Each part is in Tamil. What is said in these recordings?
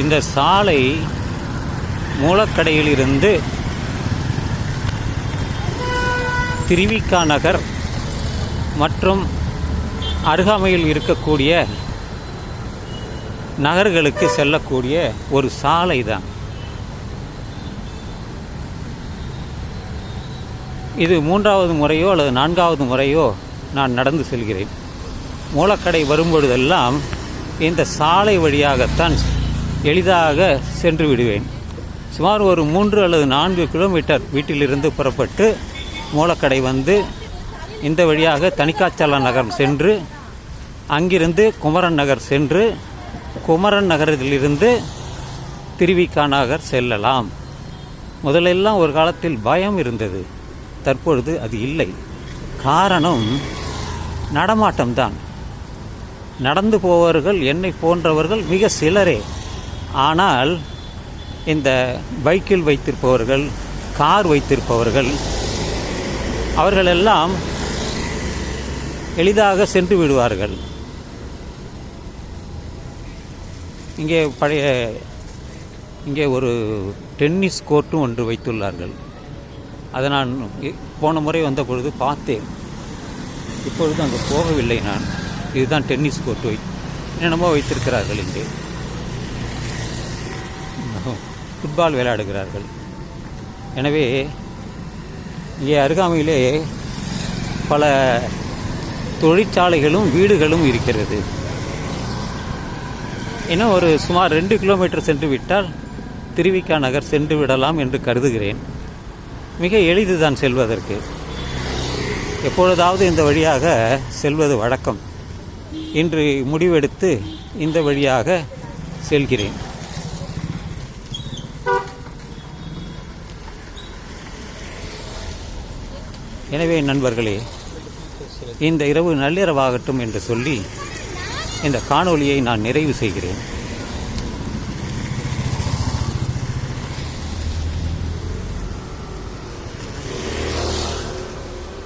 இந்த சாலை மூலக்கடையிலிருந்து திருவிக்கா நகர் மற்றும் அருகாமையில் இருக்கக்கூடிய நகர்களுக்கு செல்லக்கூடிய ஒரு சாலை தான். இது மூன்றாவது முறையோ அல்லது நான்காவது முறையோ நான் நடந்து செல்கிறேன். மூலக்கடை வரும்பொழுதெல்லாம் இந்த சாலை வழியாகத்தான் எளிதாக சென்று விடுவேன். சுமார் ஒரு மூன்று அல்லது நான்கு கிலோமீட்டர் வீட்டிலிருந்து புறப்பட்டு மூலக்கடை வந்து இந்த வழியாக தணிக்காச்சல நகரம் சென்று அங்கிருந்து குமரன் நகர் சென்று குமரன் நகரத்திலிருந்து திருவிக்கா நகர் செல்லலாம். முதலெல்லாம் ஒரு காலத்தில் பயம் இருந்தது. தற்பொழுது அது இல்லை. காரணம் நடமாட்டம்தான். நடந்து போவர்கள் என்னை போன்றவர்கள் மிக சிலரே. ஆனால் இந்த பைக்கில் வைத்திருப்பவர்கள் கார் வைத்திருப்பவர்கள் அவர்களெல்லாம் எளிதாக சென்று விடுவார்கள். இங்கே பழைய இங்கே ஒரு டென்னிஸ் கோர்ட்டும் ஒன்று வைத்துள்ளார்கள். அதை நான் போன முறை வந்த பொழுது பார்த்தேன். இப்பொழுது அங்கே போகவில்லை நான். இதுதான் டென்னிஸ் கோர்ட் வை என்னென்னமோ வைத்திருக்கிறார்கள் இங்கே. ஃபுட்பால் விளையாடுகிறார்கள். எனவே இங்கே அருகாமையிலே பல தொழிற்சாலைகளும் வீடுகளும் இருக்கிறது. இன்னும் ஒரு சுமார் ரெண்டு கிலோமீட்டர் சென்று விட்டால் திருவிக்கா நகர் சென்று விடலாம் என்று கருதுகிறேன். மிக எளிதுதான் செல்வதற்கு. எப்பொழுதாவது இந்த வழியாக செல்வது வழக்கம். இன்று முடிவெடுத்து இந்த வழியாக செல்கிறேன். எனவே நண்பர்களே இந்த இரவு நள்ளிரவாகட்டும் என்று சொல்லி இந்த காணொளியை நான் நிறைவு செய்கிறேன்.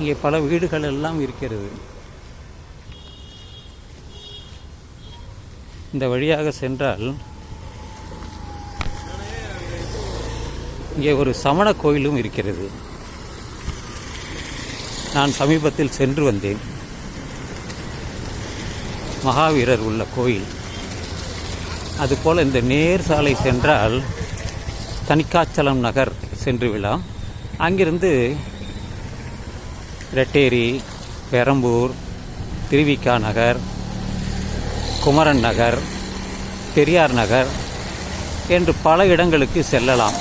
இங்கே பல வீடுகள் எல்லாம் இருக்கிறது. இந்த வழியாக சென்றால் இங்கே ஒரு சமண கோயிலும் இருக்கிறது. நான் சமீபத்தில் சென்று வந்தேன். மகாவீரர் உள்ள கோயில். அதுபோல் இந்த நேர் சாலை சென்றால் தனிக்காச்சலம் நகர் சென்று விடலாம் அங்கிருந்து ரெட்டேரி பெரம்பூர் திருவிக்கா நகர் குமரன் நகர் பெரியார் நகர் என்று பல இடங்களுக்கு செல்லலாம்.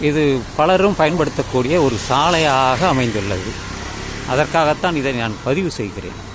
இது பலரும் பயன்படுத்தக்கூடிய ஒரு சாலையாக அமைந்துள்ளது. அதற்காகத்தான் இதை நான் பதிவு செய்கிறேன்.